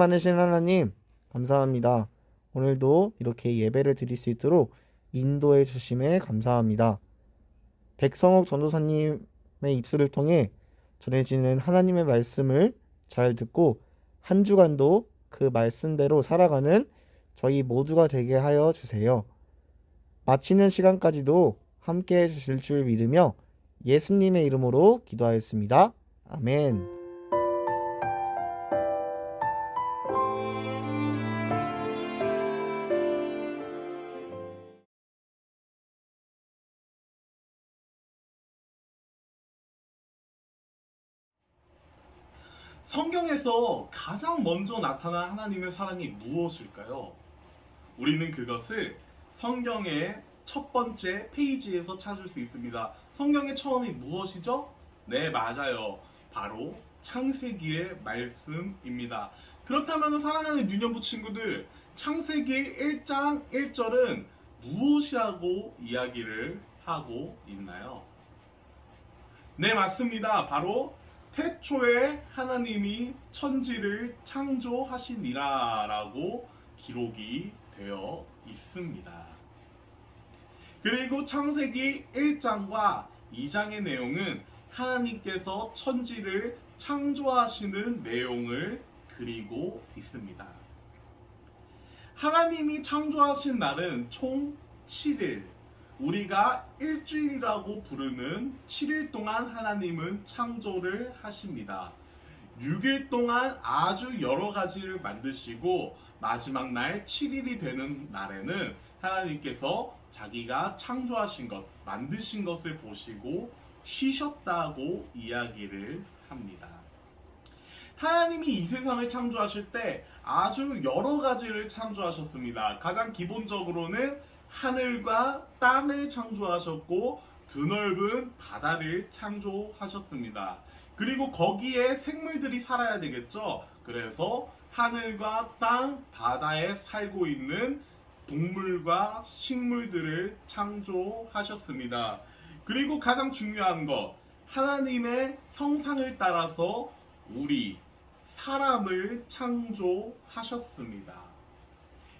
많으신 하나님, 감사합니다. 오늘도 이렇게 예배를 드릴 수 있도록 인도해 주심에 감사합니다. 백성옥 전도사님의 입술을 통해 전해지는 하나님의 말씀을 잘 듣고 한 주간도 그 말씀대로 살아가는 저희 모두가 되게 하여 주세요. 마치는 시간까지도 함께 해 주실 줄 믿으며 예수님의 이름으로 기도하였습니다. 아멘. 성경에서 가장 먼저 나타난 하나님의 사랑이 무엇일까요? 우리는 그것을 성경의 첫 번째 페이지에서 찾을 수 있습니다. 성경의 처음이 무엇이죠? 네, 맞아요. 바로 창세기의 말씀입니다. 그렇다면 사랑하는 유년부 친구들, 창세기 1장 1절은 무엇이라고 이야기를 하고 있나요? 네, 맞습니다. 바로 태초에 하나님이 천지를 창조하시니라라고 기록이 되어 있습니다. 그리고 창세기 1장과 2장의 내용은 하나님께서 천지를 창조하시는 내용을 그리고 있습니다. 하나님이 창조하신 날은 총 7일, 우리가 일주일이라고 부르는 7일 동안 하나님은 창조를 하십니다. 6일 동안 아주 여러 가지를 만드시고 마지막 날 7일이 되는 날에는 하나님께서 자기가 창조하신 것, 만드신 것을 보시고 쉬셨다고 이야기를 합니다. 하나님이 이 세상을 창조하실 때 아주 여러 가지를 창조하셨습니다. 가장 기본적으로는 하늘과 땅을 창조하셨고 드넓은 바다를 창조하셨습니다. 그리고 거기에 생물들이 살아야 되겠죠. 그래서 하늘과 땅, 바다에 살고 있는 동물과 식물들을 창조하셨습니다. 그리고 가장 중요한 것, 하나님의 형상을 따라서 우리 사람을 창조하셨습니다.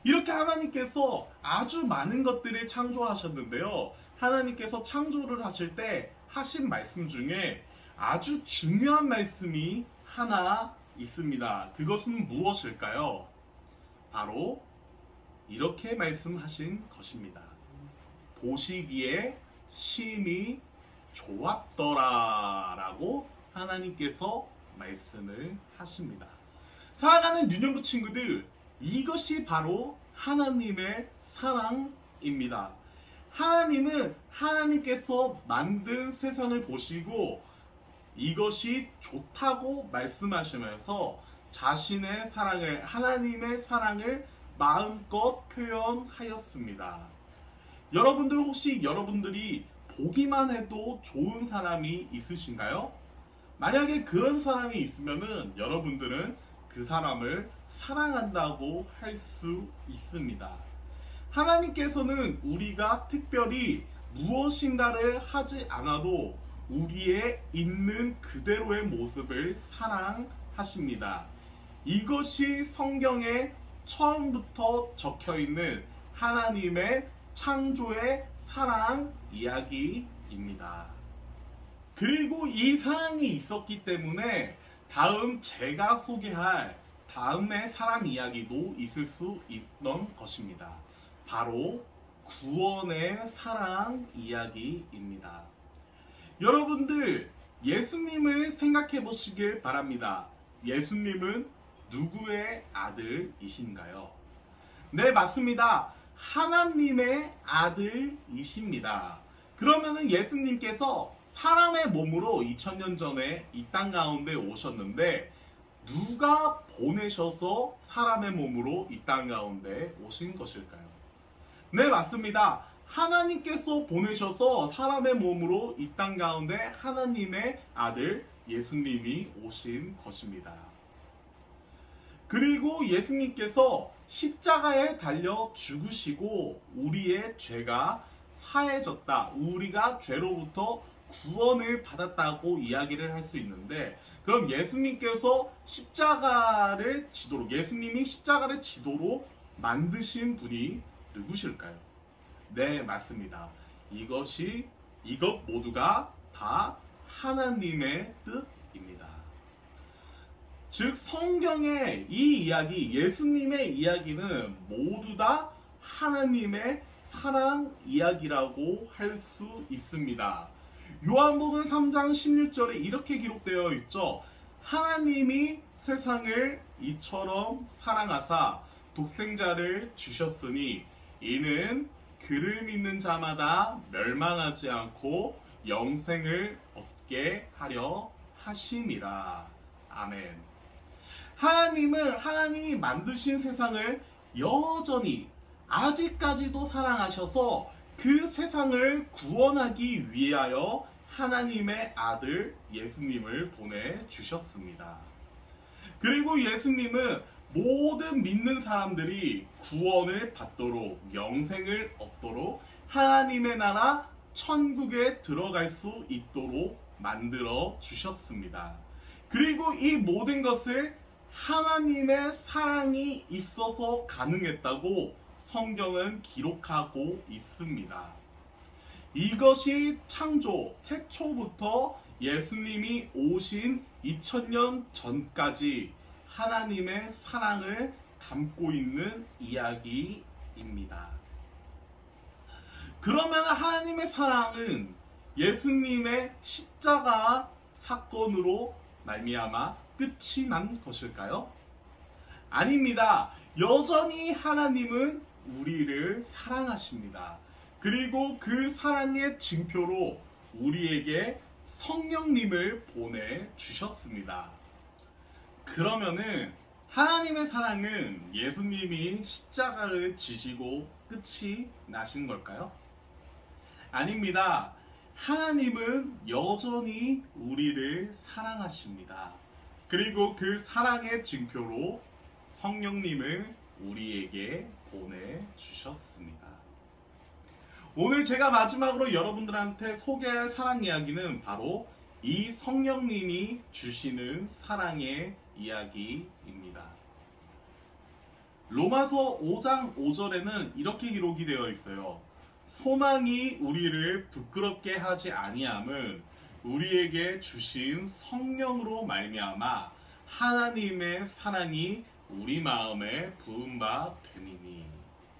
이렇게 하나님께서 아주 많은 것들을 창조하셨는데요. 하나님께서 창조를 하실 때 하신 말씀 중에 아주 중요한 말씀이 하나 있습니다. 그것은 무엇일까요? 바로 이렇게 말씀하신 것입니다. 보시기에 심히 좋았더라 라고 하나님께서 말씀을 하십니다. 사랑하는 유년부 친구들, 이것이 바로 하나님의 사랑입니다. 하나님은 하나님께서 만든 세상을 보시고 이것이 좋다고 말씀하시면서 자신의 사랑을, 하나님의 사랑을 마음껏 표현하였습니다. 여러분들 혹시 여러분들이 보기만 해도 좋은 사람이 있으신가요? 만약에 그런 사람이 있으면은 여러분들은 그 사람을 사랑한다고 할 수 있습니다. 하나님께서는 우리가 특별히 무엇인가를 하지 않아도 우리의 있는 그대로의 모습을 사랑하십니다. 이것이 성경에 처음부터 적혀 있는 하나님의 창조의 사랑 이야기입니다. 그리고 이 사랑이 있었기 때문에 다음 제가 소개할 다음의 사랑 이야기도 있을 수 있던 것입니다. 바로 구원의 사랑 이야기입니다. 여러분들 예수님을 생각해 보시길 바랍니다. 예수님은 누구의 아들이신가요? 네, 맞습니다. 하나님의 아들이십니다. 그러면은 예수님께서 사람의 몸으로 2000년 전에 이 땅 가운데 오셨는데 누가 보내셔서 사람의 몸으로 이 땅 가운데 오신 것일까요? 네, 맞습니다. 하나님께서 보내셔서 사람의 몸으로 이 땅 가운데 하나님의 아들 예수님이 오신 것입니다. 그리고 예수님께서 십자가에 달려 죽으시고 우리의 죄가 사해졌다. 우리가 죄로부터 구원을 받았다고 이야기를 할 수 있는데 그럼 예수님께서 십자가를 지도로 예수님이 십자가를 지도로 만드신 분이 누구실까요? 네, 맞습니다. 이것이 이것 모두가 다 하나님의 뜻입니다. 즉 성경의 이 이야기, 예수님의 이야기는 모두 다 하나님의 사랑 이야기라고 할 수 있습니다. 요한복음 3장 16절에 이렇게 기록되어 있죠. 하나님이 세상을 이처럼 사랑하사 독생자를 주셨으니 이는 그를 믿는 자마다 멸망하지 않고 영생을 얻게 하려 하심이라. 아멘. 하나님은 하나님이 만드신 세상을 여전히 아직까지도 사랑하셔서 그 세상을 구원하기 위하여 하나님의 아들 예수님을 보내주셨습니다. 그리고 예수님은 모든 믿는 사람들이 구원을 받도록 영생을 얻도록 하나님의 나라 천국에 들어갈 수 있도록 만들어 주셨습니다. 그리고 이 모든 것을 하나님의 사랑이 있어서 가능했다고 성경은 기록하고 있습니다. 이것이 창조 태초부터 예수님이 오신 2000년 전까지 하나님의 사랑을 담고 있는 이야기입니다. 그러면 하나님의 사랑은 예수님의 십자가 사건으로 말미암아 끝이 난 것일까요? 아닙니다. 여전히 하나님은 우리를 사랑하십니다. 그리고 그 사랑의 징표로 우리에게 성령님을 보내 주셨습니다. 그러면은 하나님의 사랑은 예수님이 십자가를 지시고 끝이 나신 걸까요? 아닙니다. 하나님은 여전히 우리를 사랑하십니다. 그리고 그 사랑의 증표로 성령님을 우리에게 보내주셨습니다. 오늘 제가 마지막으로 여러분들한테 소개할 사랑 이야기는 바로 이 성령님이 주시는 사랑의 이야기입니다. 로마서 5장 5절에는 이렇게 기록이 되어 있어요. 소망이 우리를 부끄럽게 하지 아니함은 우리에게 주신 성령으로 말미암아 하나님의 사랑이 우리 마음에 부은 바 됨이니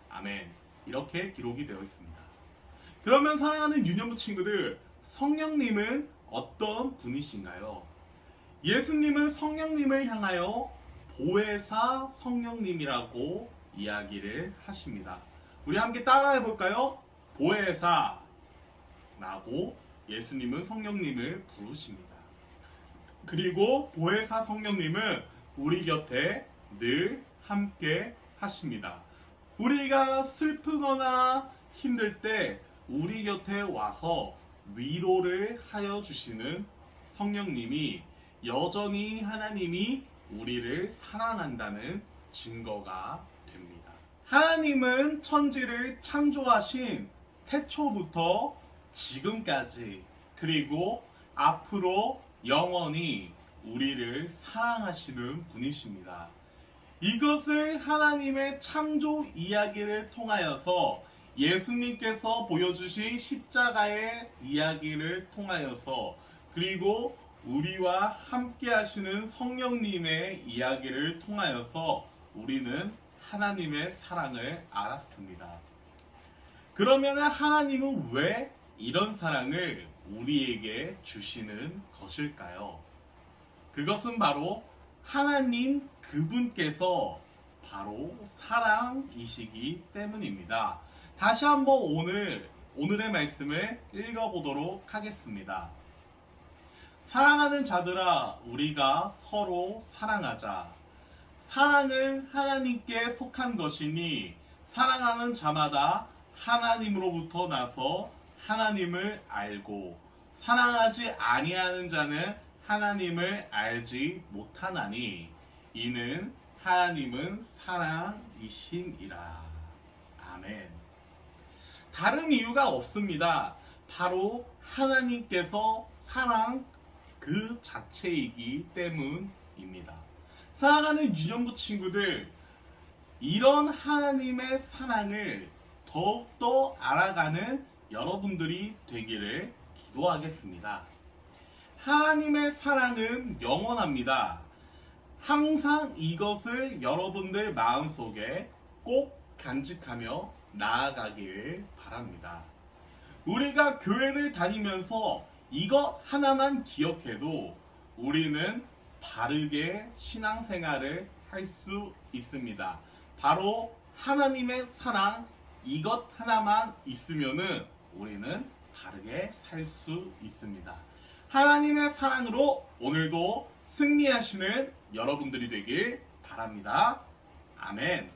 아멘 이렇게 기록이 되어 있습니다. 그러면 사랑하는 유년부 친구들 성령님은 어떤 분이신가요? 예수님은 성령님을 향하여 보혜사 성령님이라고 이야기를 하십니다. 우리 함께 따라해 볼까요? 보혜사라고 예수님은 성령님을 부르십니다. 그리고 보혜사 성령님은 우리 곁에 늘 함께 하십니다. 우리가 슬프거나 힘들 때 우리 곁에 와서 위로를 하여 주시는 성령님이 여전히 하나님이 우리를 사랑한다는 증거가 됩니다. 하나님은 천지를 창조하신 태초부터 지금까지 그리고 앞으로 영원히 우리를 사랑하시는 분이십니다. 이것을 하나님의 창조 이야기를 통하여서 예수님께서 보여주신 십자가의 이야기를 통하여서 그리고 우리와 함께 하시는 성령님의 이야기를 통하여서 우리는 하나님의 사랑을 알았습니다. 그러면 하나님은 왜 이런 사랑을 우리에게 주시는 것일까요? 그것은 바로 하나님 그분께서 바로 사랑이시기 때문입니다. 다시 한번 오늘 오늘의 말씀을 읽어보도록 하겠습니다. 사랑하는 자들아, 우리가 서로 사랑하자. 사랑은 하나님께 속한 것이니 사랑하는 자마다 하나님으로부터 나서 하나님을 알고 사랑하지 아니하는 자는 하나님을 알지 못하나니 이는 하나님은 사랑이심이라. 아멘. 다른 이유가 없습니다. 바로 하나님께서 사랑 그 자체이기 때문입니다. 사랑하는 유년부 친구들, 이런 하나님의 사랑을 더욱더 알아가는 여러분들이 되기를 기도하겠습니다. 하나님의 사랑은 영원합니다. 항상 이것을 여러분들 마음속에 꼭 간직하며 나아가기를 바랍니다. 우리가 교회를 다니면서 이것 하나만 기억해도 우리는 바르게 신앙생활을 할 수 있습니다. 바로 하나님의 사랑 이것 하나만 있으면은 우리는 바르게 살 수 있습니다. 하나님의 사랑으로 오늘도 승리하시는 여러분들이 되길 바랍니다. 아멘.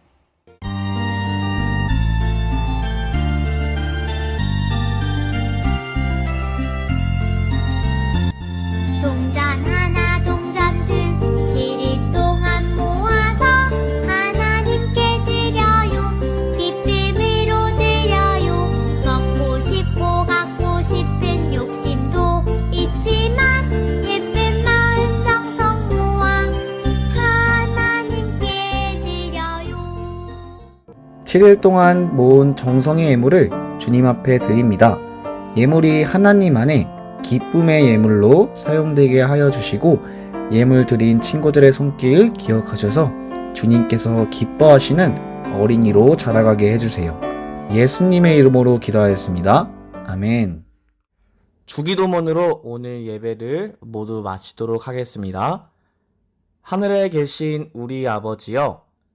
7일 동안 모은 정성의 예물을 주님 앞에 드립니다. 예물이 하나님 안에 기쁨의 예물로 사용되게 하여 주시고 예물 드린 친구들의 손길 기억하셔서 주님께서 기뻐하시는 어린이로 자라가게 해주세요. 예수님의 이름으로 기도하였습니다. 아멘. 주기도문으로 오늘 예배를 모두 마치도록 하겠습니다. 하늘에 계신 우리 아버지여,